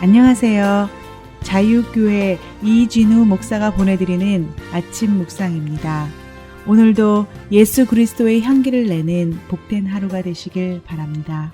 안녕하세요. 자유교회 이진우 목사가 보내드리는 아침 묵상입니다. 오늘도 예수 그리스도의 향기를 내는 복된 하루가 되시길 바랍니다.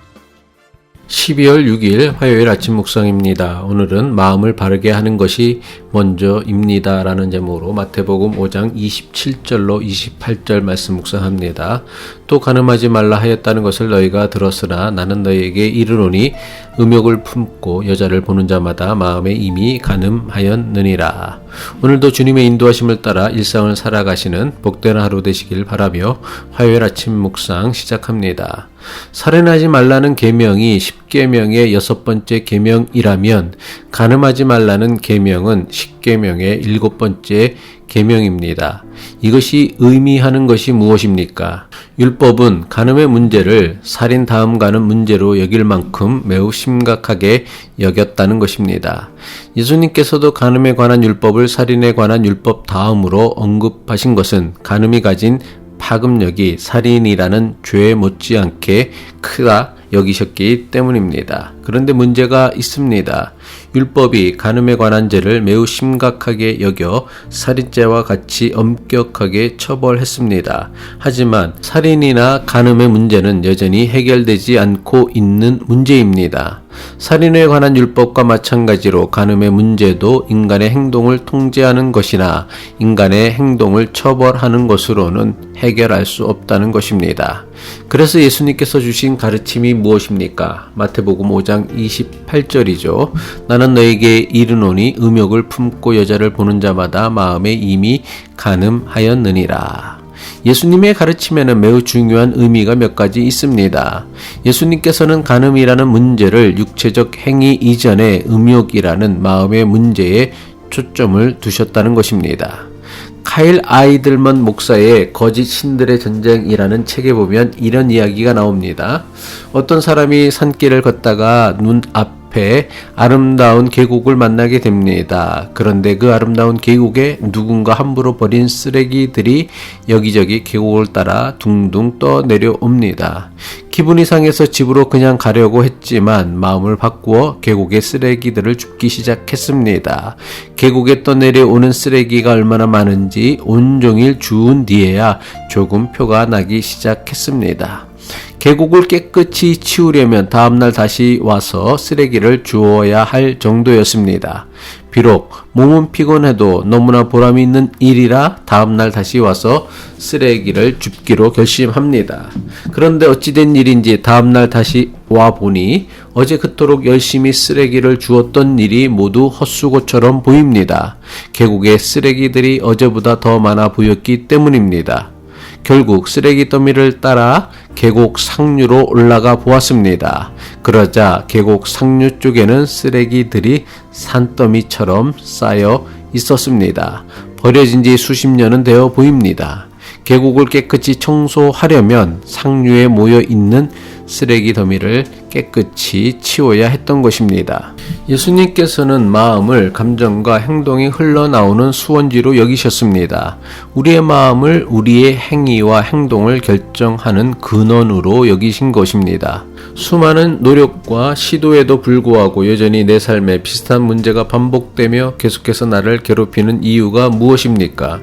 12월 6일 화요일 아침 묵상입니다. 오늘은 마음을 바르게 하는 것이 먼저입니다. 라는 제목으로 마태복음 5장 27절로 28절 말씀 묵상합니다. 또 가늠하지 말라 하였다는 것을 너희가 들었으나 나는 너희에게 이르노니 음욕을 품고 여자를 보는 자마다 마음에 이미 가늠하였느니라. 오늘도 주님의 인도하심을 따라 일상을 살아가시는 복된 하루 되시길 바라며 화요일 아침 묵상 시작합니다. 살인하지 말라는 계명이 10계명의 여섯 번째 계명이라면 가늠하지 말라는 계명은 10계명의 일곱 번째 계명입니다. 이것이 의미하는 것이 무엇입니까? 율법은 간음의 문제를 살인 다음 가는 문제로 여길 만큼 매우 심각하게 여겼다는 것입니다. 예수님께서도 간음에 관한 율법을 살인에 관한 율법 다음으로 언급하신 것은 간음이 가진 파급력이 살인이라는 죄 못지않게 크다 여기셨기 때문입니다. 그런데 문제가 있습니다. 율법이 간음에 관한 죄를 매우 심각하게 여겨 살인죄와 같이 엄격하게 처벌했습니다. 하지만 살인이나 간음의 문제는 여전히 해결되지 않고 있는 문제입니다. 살인에 관한 율법과 마찬가지로 간음의 문제도 인간의 행동을 통제하는 것이나 인간의 행동을 처벌하는 것으로는 해결할 수 없다는 것입니다. 그래서 예수님께서 주신 가르침이 무엇입니까? 마태복음 5장 28절이죠. 나는 너에게 이르노니 음욕을 품고 여자를 보는 자마다 마음에 이미 가늠하였느니라. 예수님의 가르침에는 매우 중요한 의미가 몇 가지 있습니다. 예수님께서는 간음이라는 문제를 육체적 행위 이전에 음욕이라는 마음의 문제에 초점을 두셨다는 것입니다. 카일 아이들먼 목사의 거짓 신들의 전쟁이라는 책에 보면 이런 이야기가 나옵니다. 어떤 사람이 산길을 걷다가 눈앞 에 아름다운 계곡을 만나게 됩니다. 그런데 그 아름다운 계곡에 누군가 함부로 버린 쓰레기들이 여기저기 계곡을 따라 둥둥 떠 내려옵니다. 기분이 상해서 집으로 그냥 가려고 했지만 마음을 바꾸어 계곡의 쓰레기들을 줍기 시작했습니다. 계곡에 떠내려오는 쓰레기가 얼마나 많은지 온종일 주운 뒤에야 조금 표가 나기 시작했습니다. 계곡을 깨끗이 치우려면 다음날 다시 와서 쓰레기를 주워야 할 정도였습니다. 비록 몸은 피곤해도 너무나 보람이 있는 일이라 다음날 다시 와서 쓰레기를 줍기로 결심합니다. 그런데 어찌된 일인지 다음날 다시 와 보니 어제 그토록 열심히 쓰레기를 주었던 일이 모두 헛수고처럼 보입니다. 계곡에 쓰레기들이 어제보다 더 많아 보였기 때문입니다. 결국 쓰레기 더미를 따라 계곡 상류로 올라가 보았습니다. 그러자 계곡 상류 쪽에는 쓰레기들이 산더미처럼 쌓여 있었습니다. 버려진 지 수십 년은 되어 보입니다. 계곡을 깨끗이 청소하려면 상류에 모여 있는 쓰레기 더미를 깨끗이 치워야 했던 것입니다. 예수님께서는 마음을 감정과 행동이 흘러나오는 수원지로 여기셨습니다. 우리의 마음을 우리의 행위와 행동을 결정하는 근원으로 여기신 것입니다. 수많은 노력과 시도에도 불구하고 여전히 내 삶에 비슷한 문제가 반복되며 계속해서 나를 괴롭히는 이유가 무엇입니까?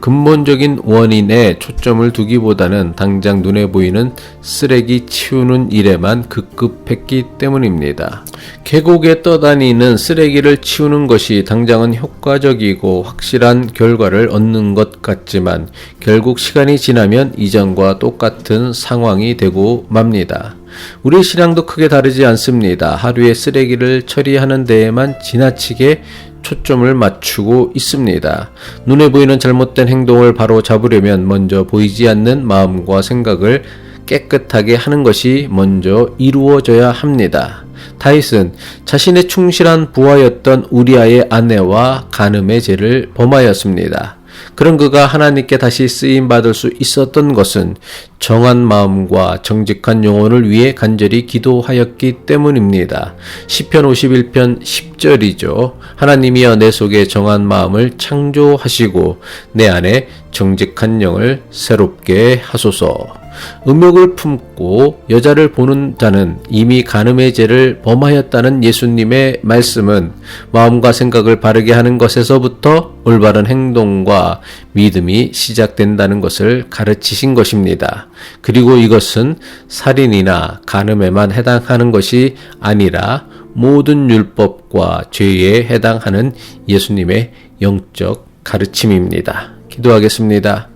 근본적인 원인 에 초점을 두기보다는 당장 눈에 보이는 쓰레기 치우는 일에만 급급했기 때문입니다. 계곡에 떠다니는 쓰레기를 치우는 것이 당장은 효과적이고 확실한 결과를 얻는 것 같지만 결국 시간이 지나면 이전과 똑같은 상황이 되고 맙니다. 우리 신앙도 크게 다르지 않습니다. 하루에 쓰레기를 처리하는 데에만 지나치게 초점을 맞추고 있습니다. 눈에 보이는 잘못된 행동을 바로 잡으려면 먼저 보이지 않는 마음과 생각을 깨끗하게 하는 것이 먼저 이루어져야 합니다. 다윗은 자신의 충실한 부하였던 우리아의 아내와 간음의 죄를 범하였습니다. 그런 그가 하나님께 다시 쓰임 받을 수 있었던 것은 정한 마음과 정직한 영혼을 위해 간절히 기도하였기 때문입니다. 시편 51편 10절이죠. 하나님이여 내 속에 정한 마음을 창조하시고 내 안에 정직한 영을 새롭게 하소서. 음욕을 품고 여자를 보는 자는 이미 간음의 죄를 범하였다는 예수님의 말씀은 마음과 생각을 바르게 하는 것에서부터 올바른 행동과 믿음이 시작된다는 것을 가르치신 것입니다. 그리고 이것은 살인이나 간음에만 해당하는 것이 아니라 모든 율법과 죄에 해당하는 예수님의 영적 가르침입니다. 기도하겠습니다.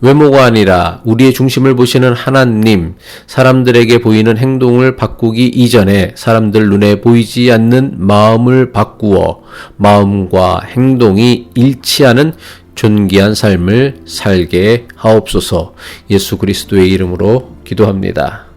외모가 아니라 우리의 중심을 보시는 하나님, 사람들에게 보이는 행동을 바꾸기 이전에 사람들 눈에 보이지 않는 마음을 바꾸어 마음과 행동이 일치하는 존귀한 삶을 살게 하옵소서 예수 그리스도의 이름으로 기도합니다.